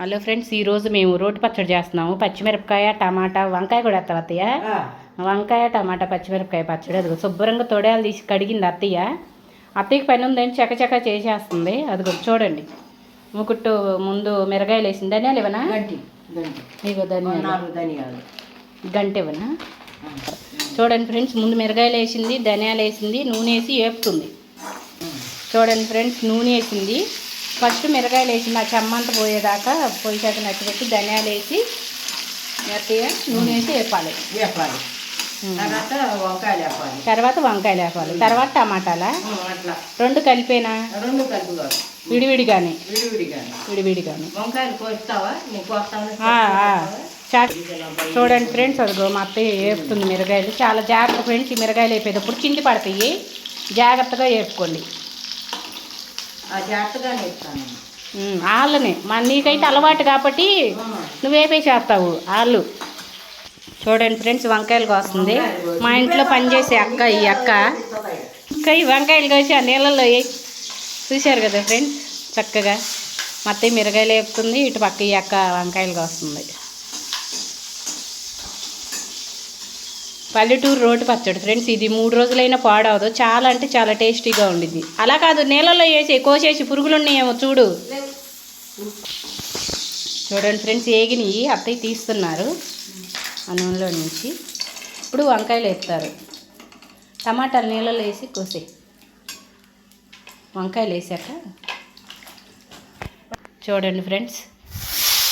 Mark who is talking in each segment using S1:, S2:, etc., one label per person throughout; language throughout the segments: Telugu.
S1: హలో ఫ్రెండ్స్ ఈరోజు మేము రోటి పచ్చడి చేస్తున్నాము. పచ్చిమిరపకాయ టమాటా వంకాయ కూడా వేస్తాం అత్తయ్య? వంకాయ టమాటా పచ్చిమిరపకాయ పచ్చడి. అదిగో శుభ్రంగా తొడయాలు తీసి కడిగింది అత్తయ్య. అత్తయ్యకి పని ఉందని చకచక చేసేస్తుంది. అదిగో చూడండి. ముకుట్టు ముందు మిరగాయలు వేసింది. ధనియాలు ఇవ్వనా? ఇగో ధనియాలు. గంట ఇవ్వనా? చూడండి ఫ్రెండ్స్ ముందు మిరగాయలు వేసింది ధనియాలు వేసింది నూనె వేసి వేపుతుంది చూడండి ఫ్రెండ్స్ నూనె వేసింది. ఫస్ట్ మిరగాయలు వేసింది ఆ చెమ్మంత పోయేదాకా పొయ్యి చేత నచ్చిపెట్టి ధనియాలు వేసి నూనె వేసి వేపాలి.
S2: వేపాలి. తర్వాత వంకాయలు వేపాలి.
S1: తర్వాత వంకాయలు వేపాలి. తర్వాత టమాటాలా?
S2: అట్లా.
S1: రెండు కలిపేనా?
S2: రెండు కలుపుగా
S1: విడివిడిగానే.
S2: విడివిడిగా
S1: విడివిడిగానే.
S2: వంకాయలు కోస్తావా? నీకు.
S1: చా- చూడండి ఫ్రెండ్స్ అదిగో మా అత్తయ్య వేపుతుంది మిరగాయలు చాలా జాగ్రత్త ఫ్రెండ్స్ ఈ మిరగాయలు వేపేటప్పుడు చింది పడతాయి. జాగ్రత్తగా వేపుకోండి.
S2: జాగ్రత్తగా
S1: ఆళ్ళనే. మన నీకైతే అలవాటు కాబట్టి నువ్వు వేపేసేస్తావు ఆళ్ళు. చూడండి ఫ్రెండ్స్ వంకాయలు కోస్తుంది. మా ఇంట్లో పనిచేసే అక్క ఈ అక్క. ఈ వంకాయలు కోసి ఆ నీళ్ళల్లో వేయి చూశారు కదా ఫ్రెండ్స్ చక్కగా. మా అత్తయ్య మిరగాయలు వేపుతుంది ఇటు పక్క ఈ అక్క వంకాయలు కోస్తుంది. పల్లెటూరు రోటి పచ్చడి. ఫ్రెండ్స్ ఇది మూడు రోజులైనా పాడవదు. చాలా అంటే చాలా టేస్టీగా ఉండిద్ది. అలా కాదు నీళ్ళలో వేసి కోసేసి పురుగులు ఉన్నాయేమో చూడు. చూడండి ఫ్రెండ్స్ ఏగినవి అత్తయ్య తీస్తున్నారు ఆ నూనెలో నుంచి. ఇప్పుడు వంకాయలు వేస్తారు. టమాటాలు నీళ్ళలో వేసి కోసే వంకాయలు వేసాక చూడండి ఫ్రెండ్స్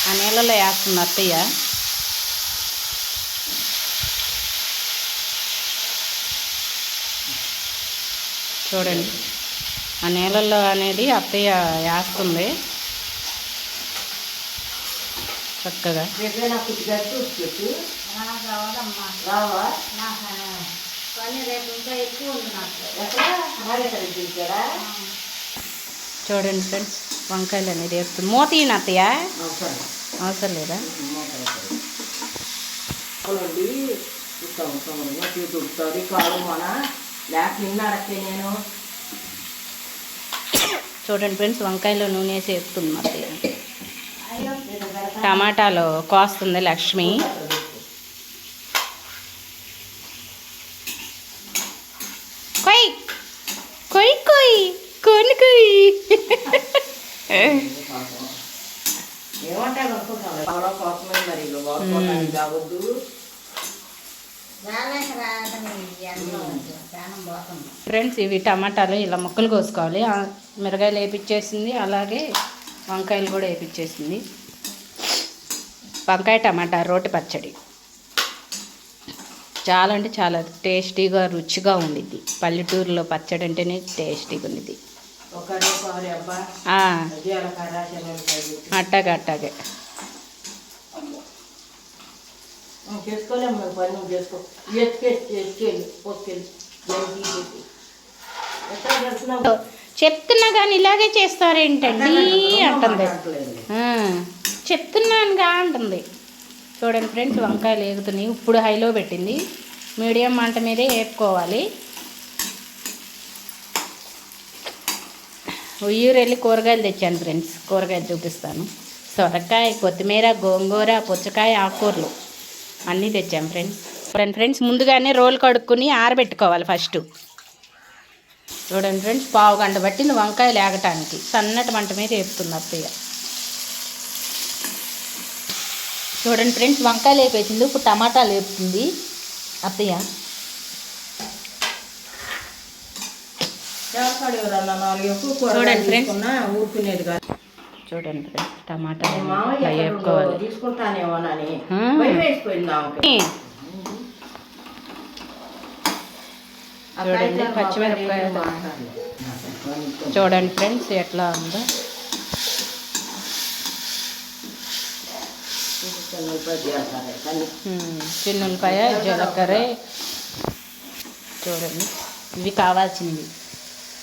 S1: ఆ నీళ్ళలో వేస్తుంది అత్తయ్య చూడండి. ఆ నీళ్ళల్లో అనేది అత్తయ్య వేస్తుంది. చక్కగా. చూడండి ఫ్రెండ్స్ వంకాయలు అనేది వేస్తుంది. మూత ఈయన అత్తయ్య?
S2: అవసరం.
S1: లేదా?
S2: మన లేక నిన్న అడక్కే నేను
S1: చూడండి ఫ్రెండ్స్ వంకాయలో నూనె వేసి వేస్తుంది మా అత్తయ్య. టమాటాలో కోస్తుంది లక్ష్మి. కొయ్ కొయ్ కొయ్ కొను కొయ్.
S2: ఏమంటారు? అనుకుంటాను మరి. కావద్దు.
S1: ఫ్రెండ్స్ ఇవి టమాటాలు ఇలా ముక్కలు కోసుకోవాలి. మిరగాయలు వేపించేసింది అలాగే వంకాయలు కూడా వేపించేసింది వంకాయ టమాటా రోటి పచ్చడి. చాలా అంటే చాలా టేస్టీగా రుచిగా ఉండిద్ది. పల్లెటూరులో పచ్చడి అంటేనే టేస్టీగా ఉండిద్ది. అట్టాగే అట్టాగే.
S2: నువ్వు చేసుకోలేము నువ్వు పని నువ్వు చేసుకో ఎత్తుకెళ్ళి ఎట్లా చేస్తున్నావు
S1: చెప్తున్నా కానీ ఇలాగే చేస్తారేంటండి? అంటుంది. చెప్తున్నానుగా అంటుంది. చూడండి ఫ్రెండ్స్ వంకాయలు వేగుతున్నాయి ఇప్పుడు హైలో పెట్టింది. మీడియం మంట మీదే వేపుకోవాలి. ఉయ్యూరు వెళ్ళి కూరగాయలు తెచ్చాను ఫ్రెండ్స్. కూరగాయలు చూపిస్తాను. సొరకాయ కొత్తిమీర గోంగూర పుచ్చకాయ ఆకుకూరలు. అన్నీ తెచ్చాం ఫ్రెండ్స్ చూడండి ఫ్రెండ్స్ ముందుగానే రోల్ కడుక్కుని ఆరబెట్టుకోవాలి ఫస్ట్. చూడండి ఫ్రెండ్స్ పావు గంట పట్టింది వంకాయలు ఏగటానికి సన్నటి మంట మీద వేపుతుంది అత్తయ్య.
S3: చూడండి ఫ్రెండ్స్ వంకాయలు వేపేసింది ఇప్పుడు టమాటాలు వేపుతుంది అత్తయ్య.
S1: చూడండి.
S2: తీసుకున్నా ఊరుకునేది కాదు.
S1: చూడండి ఫ్రెండ్స్ టమాటాలు వేపుకోవాలి.
S2: ఆమెకి.
S1: చూడండి, పచ్చిమిరపకాయలు. చూడండి ఫ్రెండ్స్ ఎట్లా ఉందో. చిన్న ఉల్లిపాయ జీలకర్ర. చూడండి ఇవి కావాల్సినవి.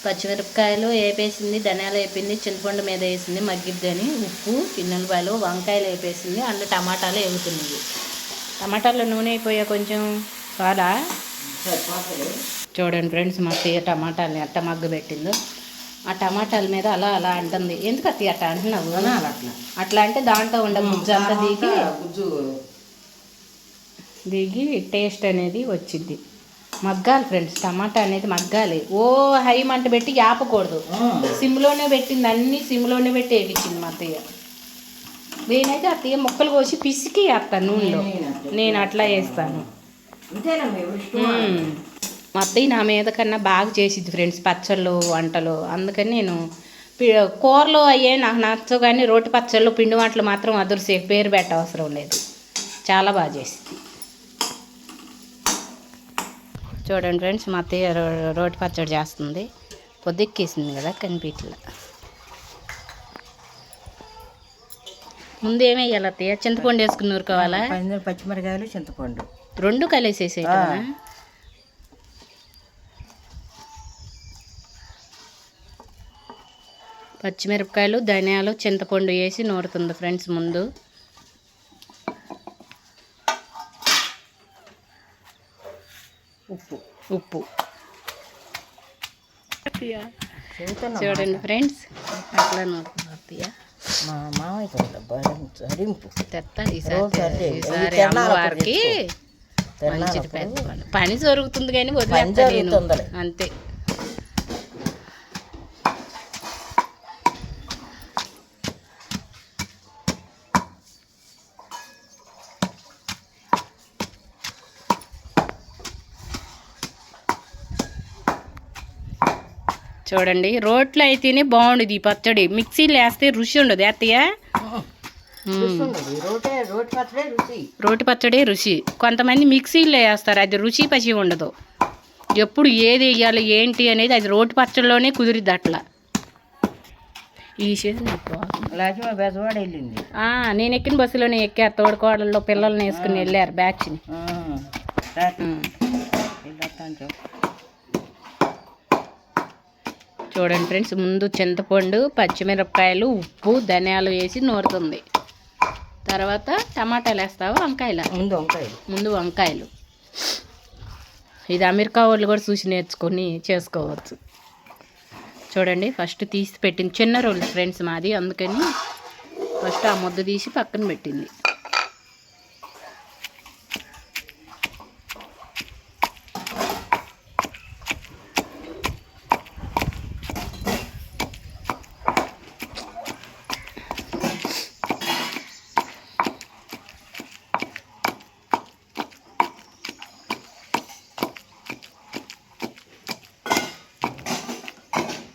S1: పచ్చిమిరపకాయలు వేపేసింది ధనియాలు వేపింది చింతపండు మీద వేసింది మగ్గిద్దని ఉప్పు చిన్న ఉల్లిపాయలు వంకాయలు వేపేసింది అందులో టమాటాలు వేగుతున్నాయి టమాటాలు నూనె అయిపోయా కొంచెం చాలా చూడండి ఫ్రెండ్స్ మా తీయ టమాటాలని ఎట్ట మగ్గు పెట్టిందో. ఆ టమాటాల మీద అలా అలా అంటుంది. ఎందుకు అత్తయ్య అట్లా అంటున్నావు?
S2: అట్లా.
S1: అట్లా అంటే దాంట్లో ఉండే గుజ్జు అంతా దిగి దిగి టేస్ట్ అనేది వచ్చింది. మగ్గాలి ఫ్రెండ్స్ టమాటా అనేది మగ్గాలి. ఓ హై మంట పెట్టి ఆపకూడదు సిమ్లోనే పెట్టింది అన్ని సిమ్లోనే పెట్టి వేగించింది మా అత్తయ్య. నేనైతే అత్తయ్య ముక్కలు కోసి పిసికి వేస్తాను నూనెలో. నేను అట్లా వేస్తాను. మా అత్తయ్య నా మీద కన్నా బాగా చేసిద్ది ఫ్రెండ్స్ పచ్చళ్ళు వంటలు. అందుకని నేను కూరలు అయ్యే నాకు నచ్చవు కానీ రోటి పచ్చళ్ళు పిండి వంటలు మాత్రం అదురుసే పేరు పెట్ట అవసరం లేదు. చాలా బాగా చేసిద్ది. చూడండి ఫ్రెండ్స్ మా అత్తయ్య రోటి పచ్చడి చేస్తుంది. పొద్దుక్కేసింది కదా కనిపించలే ముందు ఏమి వేయాలి అత్తయ్య? చింతపండు వేసుకుని ఊరుకోవాలా
S2: పది పచ్చిమిరకాయలు చింతపండు.
S1: రెండు కలిసేసే పచ్చిమిరపకాయలు ధనియాలు చింతపండు వేసి నూరుతుంది ఫ్రెండ్స్ ముందు.
S2: ఉప్పు
S1: ఉప్పు. చూడండి ఫ్రెండ్స్. అట్లా
S2: మా మామయ్య సరింపు
S1: తెత్తా ఈసారి
S2: రోజు అదే.
S1: ఈసారి
S2: ఈ తిరణాలకు
S1: అమ్మవారికి మంచిది పెద్ద పని. జరుగుతుంది కానీ. అంతే. చూడండి. రోట్లో అయితేనే బాగుండేది ఈ పచ్చడి. మిక్సీలో వేస్తే రుచి ఉండదు. అత్తయ్య
S2: రోటే రోటి పచ్చడే రుచి.
S1: రోటి పచ్చడి రుచి. కొంతమంది మిక్సీలో వేస్తారు. అది రుచి పచి ఉండదు. ఎప్పుడు ఏది వేయాలి ఏంటి అనేది అది రోటి పచ్చడిలోనే కుదిరిద్ది అట్లా. ఈ నేను ఎక్కిన బస్సులోనే ఎక్కా. తోడుకోడల్లో పిల్లల్ని వేసుకుని వెళ్ళారు బ్యాచ్ని. చూడండి ఫ్రెండ్స్ ముందు చింతపండు పచ్చిమిరపకాయలు ఉప్పు ధనియాలు వేసి నూరుతుంది. తర్వాత టమాటాలు వేస్తావా వంకాయల?
S2: ముందు వంకాయలు.
S1: ముందు వంకాయలు. ఇది అమెరికా వాళ్ళు కూడా చూసి నేర్చుకొని చేసుకోవచ్చు. చూడండి ఫస్ట్ తీసి పెట్టింది. చిన్న రోల్ ఫ్రెండ్స్ మాది అందుకని ఫస్ట్ ఆ ముద్ద తీసి పక్కన పెట్టింది.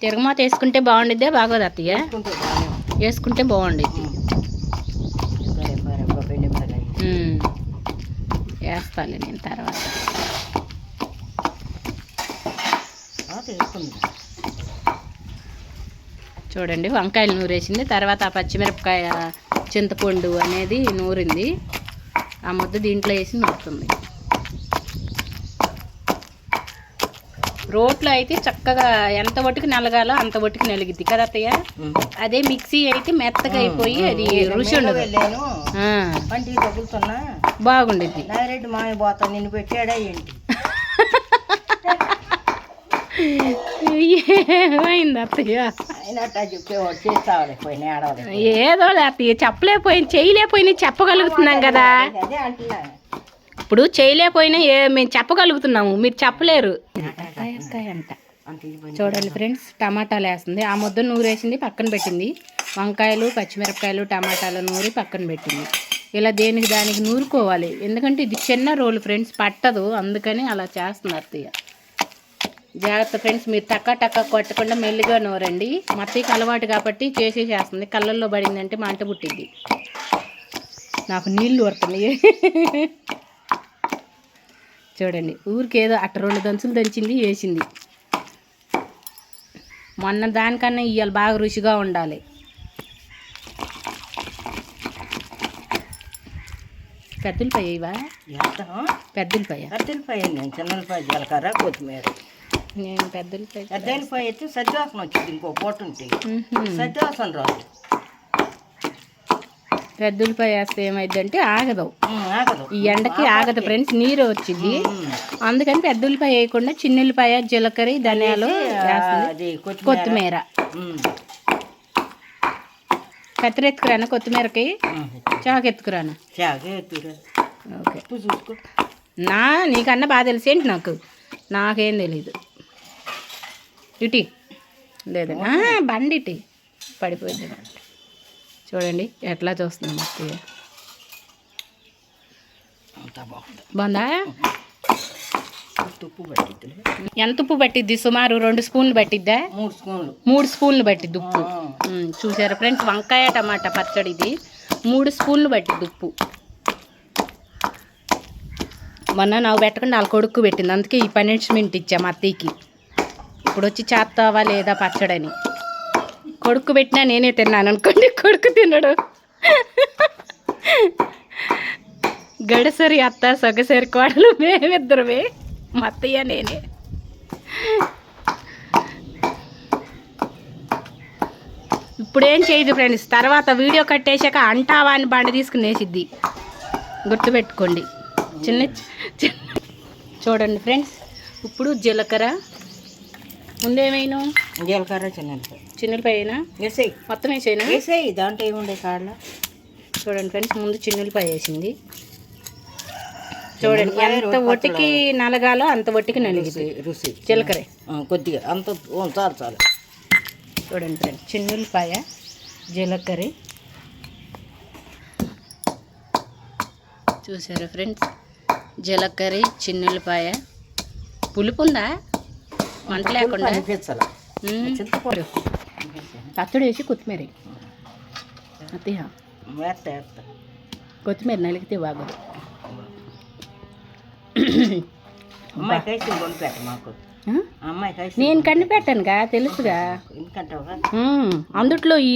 S1: తిరగమాత వేసుకుంటే బాగుండిద్దే? బాగోదు అత్తయ్య?
S2: వేసుకుంటే
S1: బాగుండిద్ది. ఉమ్. వేస్తాలే నేను తర్వాత. చూడండి వంకాయలు నూరేసింది. తర్వాత ఆ పచ్చిమిరపకాయ చింతపండు అనేది నూరింది. ఆ ముద్ద దీంట్లో వేసి నూరుతుంది. రోట్లో అయితే చక్కగా ఎంత ఒట్టుకు నలగాలో అంత ఒట్టుకు నలిగిద్ది. కదా అత్తయ్య? అదే మిక్సీ అయితే మెత్తగా అయిపోయి అది రుచి ఉండదు.
S2: తగులుతున్నా.
S1: బాగుండిద్ది.
S2: నాయరెడ్డి మామయ్య పోతా నిన్ను పెట్టాడా ఏంటి
S1: ఏమైంది అత్తయ్య? ఏదో అత్తయ్య చెప్పలేకపోయింది చేయలేకపోయినా చెప్పగలుగుతున్నాం కదా. ఇప్పుడు చేయలేకపోయినా ఏ మేము చెప్పగలుగుతున్నాము మీరు చెప్పలేరు. అంట
S2: పని.
S1: చూడండి ఫ్రెండ్స్ టమాటాలు వేస్తుంది. ఆ ముద్ద నూరేసింది పక్కన పెట్టింది. వంకాయలు పచ్చిమిరపకాయలు టమాటాలు నూరి పక్కన పెట్టింది. ఇలా దేనికి దానికి నూరుకోవాలి. ఎందుకంటే ఇది చిన్న రోలు ఫ్రెండ్స్ పట్టదు. అందుకని అలా చేస్తుంది అత్తయ్య. జాగ్రత్త ఫ్రెండ్స్ మీరు టక్క టక్క కొట్టకుండా మెల్లిగా నూరండి. మా అత్తయ్యకి అలవాటు కాబట్టి చేసే చేస్తుంది. కళ్ళల్లో పడిందంటే మంట పుట్టింది నాకు నీళ్ళు ఊరుతున్నాయి చూడండి. ఊరికి ఏదో అట్ట రెండు దంచులు దంచింది వేసింది. మొన్న దానికన్నా ఇవాళ బాగా రుచిగా ఉండాలి. పెద్దలపాయ ఇవా పెద్దలపాయ
S2: కత్తిలిపాయ నేను చిన్నపాయ జీలకర్ర కొత్తిమీర.
S1: నేను పెద్దలపాయ
S2: పెద్దలిపాయ అయితే సజ్జవాసన వచ్చింది ఇంకో పూట ఉంటే.
S1: మ్మ్హ్మ్.
S2: సజ్జవాసన రాదు.
S1: పెద్ద ఉల్లిపాయ వేస్తే ఏమైందంటే ఆగదు. ఈ ఎండకి ఆగదు ఫ్రెండ్స్ నీరు వచ్చింది అందుకని పెద్ద ఉల్లిపాయ వేయకుండా చిన్న ఉల్లిపాయ జీలకర్ర ధనియాలు
S2: కొత్తిమీర.
S1: కత్తిరి ఎత్తుకురాను కొత్తిమీరకి. చాకు ఎత్తుకురాను. ఓకే. నా నీకన్నా బాగా తెలిసి ఏంటి నాకు? నాకేం తెలీదు. ఇటీ. లేదా బండి ఇటీ పడిపోయింది. చూడండి ఎట్లా చూస్తుంది మస్తు
S2: అంతా బాగుంది.
S1: బాగుందా?
S2: ఉప్పు పట్టిద్దులే
S1: ఎంత ఉప్పు పట్టిద్ది సుమారు రెండు స్పూన్లు పట్టిద్దా?
S2: మూడు స్పూన్లు.
S1: మూడు స్పూన్లు పట్టిద్ది ఉప్పు. చూసారా ఫ్రెండ్స్ వంకాయ టమాటా పచ్చడి ఇది. మూడు స్పూన్లు పట్టిద్ది ఉప్పు. మొన్న నాకు పెట్టకుండా వాళ్ళ కొడుకు పెట్టింది అందుకే ఈ పనిష్మెంట్ ఇచ్చా మా అత్తయ్యకి. ఇప్పుడు వచ్చి చేస్తావా లేదా పచ్చడని. కొడుకు పెట్టినా నేనే తిన్నాను అనుకోండి కొడుకు తినడు. గడసరి అత్త సొగసరి కోడలు మేమిద్దరమే. మా అత్తయ్య నేనే. ఇప్పుడేం చేయదు ఫ్రెండ్స్ తర్వాత వీడియో కట్టేశాక అంటావా అని బండ తీసుకుని వేసిద్ది గుర్తుపెట్టుకోండి. చిన్న చిన్న చూడండి ఫ్రెండ్స్ ఇప్పుడు జీలకర్ర ముందేమైనా?
S2: జీలకర్ర చిన్న
S1: చిన్నపాయనా
S2: వేసేయి
S1: మొత్తం వేసేనా?
S2: వేసేయి దాంట్లో ఏముండే కాడల
S1: చూడండి ఫ్రెండ్స్ ముందు చిన్నులపాయ వేసింది. చూడండి ఎంత ఒట్టికి నలగాలో అంత ఒట్టికి నలిగింది
S2: రుచి
S1: జీలకర్ర.
S2: కొద్దిగా అంత చాలు చాలు.
S1: చూడండి ఫ్రెండ్స్ చిన్నులపాయ జీలకర్ర. చూసారా ఫ్రెండ్స్? జీలకర్ర చిన్నులపాయ. పులుపు ఉందా? వంట లేకుండా.
S2: చింతపండు.
S1: పచ్చడి వేసి కొత్తిమీర. అత్తయ్య కొత్తిమీర నలిగితే బాగా నేను కన్ను పెట్టానుగా తెలుసుగా. అందుట్లో ఈ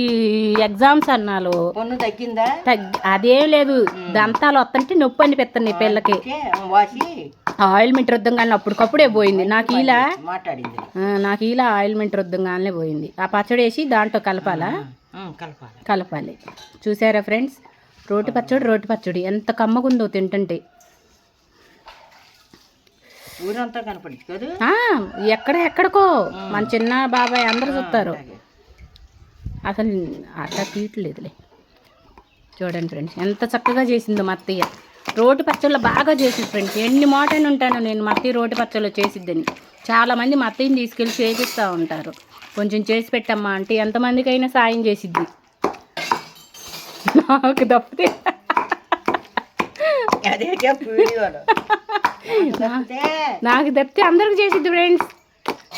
S1: ఎగ్జామ్స్ అన్నాలు.
S2: తగ్గిందా?
S1: తగ్గి అదేం లేదు. దంతాలు వస్తుంటే నొప్పి అనిపిస్తుంది పిల్లకి. ఆయిల్మెంట్ రుద్దంగానే అప్పటికప్పుడే పోయింది. నాకు ఇలా నాకు ఇలా ఆయిల్మెంట్ రుద్దంగానే పోయింది. ఆ పచ్చడి వేసి దాంట్లో కలపాలా?
S2: కలపాలి.
S1: చూసారా ఫ్రెండ్స్? రోటి పచ్చడి రోటి పచ్చడి. ఎంత కమ్మగుందో తింటుంటే.
S2: ఊరంతా కనపడింది
S1: ఎక్కడ ఎక్కడికో. మన చిన్న బాబాయ్ అందరూ చూస్తారు. అసలు అట్లా తీయట్లేదులే. చూడండి ఫ్రెండ్స్ ఎంత చక్కగా చేసిందో మా అత్తయ్య. రోటి పచ్చళ్ళు బాగా చేసింది ఫ్రెండ్స్ ఎన్ని మోటైన ఉంటాను నేను మా అత్తయ్య రోటి పచ్చళ్ళు చేసిద్దని. చాలామంది మా అత్తయ్యని తీసుకెళ్ళి చేపిస్తూ ఉంటారు. కొంచెం చేసి పెట్టమ్మా అంటే ఎంతమందికైనా సాయం చేసిద్ది. నాకు తప్పితే నాకు తప్పితే అందరికి చేసిద్ది ఫ్రెండ్స్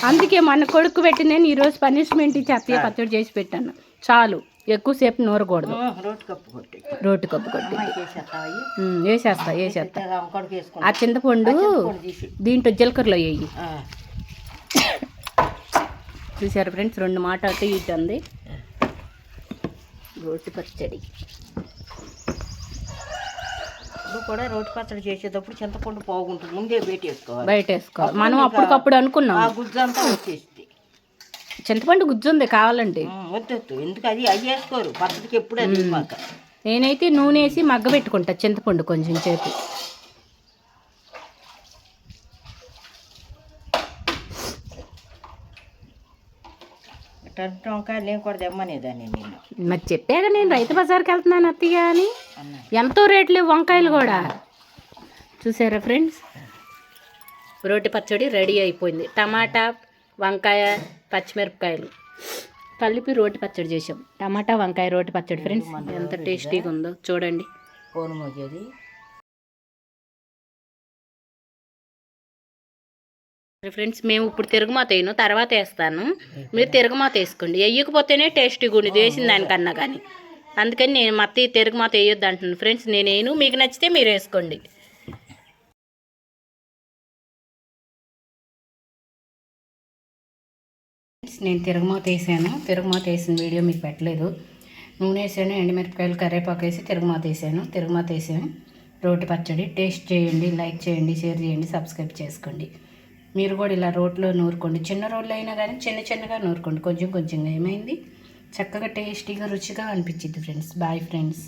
S1: అందుకే మన కొడుకు పెట్టి నేను ఈరోజు పనిష్మెంట్ ఇచ్చి అత్తయ్య పచ్చడి చేసి పెట్టాను. చాలు. ఎక్కువసేపు నూరకూడదు.
S2: రోటి కప్పు కొట్టి.
S1: వేసేస్తా వేసేస్తా. ఆ చింతపండు దీంట్లో జీలకర్రలో వేయి. చూసారు ఫ్రెండ్స్ రెండు మాట అటు ఇటు ఉంది రోటి పచ్చడి.
S2: కూడా రోటి పచ్చడి చేసేటప్పుడు చింతపండు పోగుంటుంది ముందే పెట్టేసుకోవాలి
S1: బయట వేసుకోవాలి మనం అప్పటికప్పుడు అనుకున్నాం.
S2: ఆ గుజ్జు
S1: చింతపండు గుజ్జుంది కావాలంటే.
S2: ఉమ్, వద్దొద్దు ఎందుకు అది? అవి వేసుకోరు. పచ్చడికి ఎప్పుడు అది మాక.
S1: నేనైతే నూనె వేసి మగ్గ పెట్టుకుంటా చింతపండు కొంచెం
S2: టంటు వంకాయలు నేను కూడా తెమ్మనేదాన్ని నేను.
S1: మరి చెప్పాక నేను రైతు బజార్కి వెళ్తున్నాను అత్తయ్య అని. ఎంతో రేట్లు వంకాయలు కూడా. చూసారా ఫ్రెండ్స్? రోటి పచ్చడి రెడీ అయిపోయింది. టమాటా వంకాయ పచ్చిమిరపకాయలు. కలిపి రోటి పచ్చడి చేసాం టమాటా వంకాయ రోటి పచ్చడి ఫ్రెండ్స్. ఎంత టేస్టీగా ఉందో చూడండి.
S2: మోగేది
S1: ఫ్రెండ్స్ మేము ఇప్పుడు తిరుగుమాత వేయను తర్వాత వేస్తాను. మీరు తిరుగుమాత వేసుకోండి. వేయకపోతేనే టేస్టీగా ఉండేది వేసిన దానికన్నా కానీ. అందుకని నేను మత్తి తిరుగుమాత వేయొద్దు అంటున్నాను. ఫ్రెండ్స్ నేను వేయను. మీకు నచ్చితే మీరు వేసుకోండి. నేను తిరుగుమాత వేసాను. తిరుగుమాత వేసిన వీడియో మీకు పెట్టలేదు. నూనె వేసాను ఎండుమిరపకాయలు కరివేపాకు వేసి తిరుగుమాత వేసాను. తిరుగుమాత వేసాను. రోటి పచ్చడి టేస్ట్ చేయండి లైక్ చేయండి షేర్ చేయండి సబ్స్క్రైబ్ చేసుకోండి. మీరు కూడా ఇలా రోట్లో నూరుకోండి. చిన్న రోడ్లు అయినా కానీ చిన్న చిన్నగా నూరుకోండి. కొంచెం కొంచెంగా ఏమైంది? చక్కగా టేస్టీగా రుచిగా అనిపించింది ఫ్రెండ్స్. Bye friends.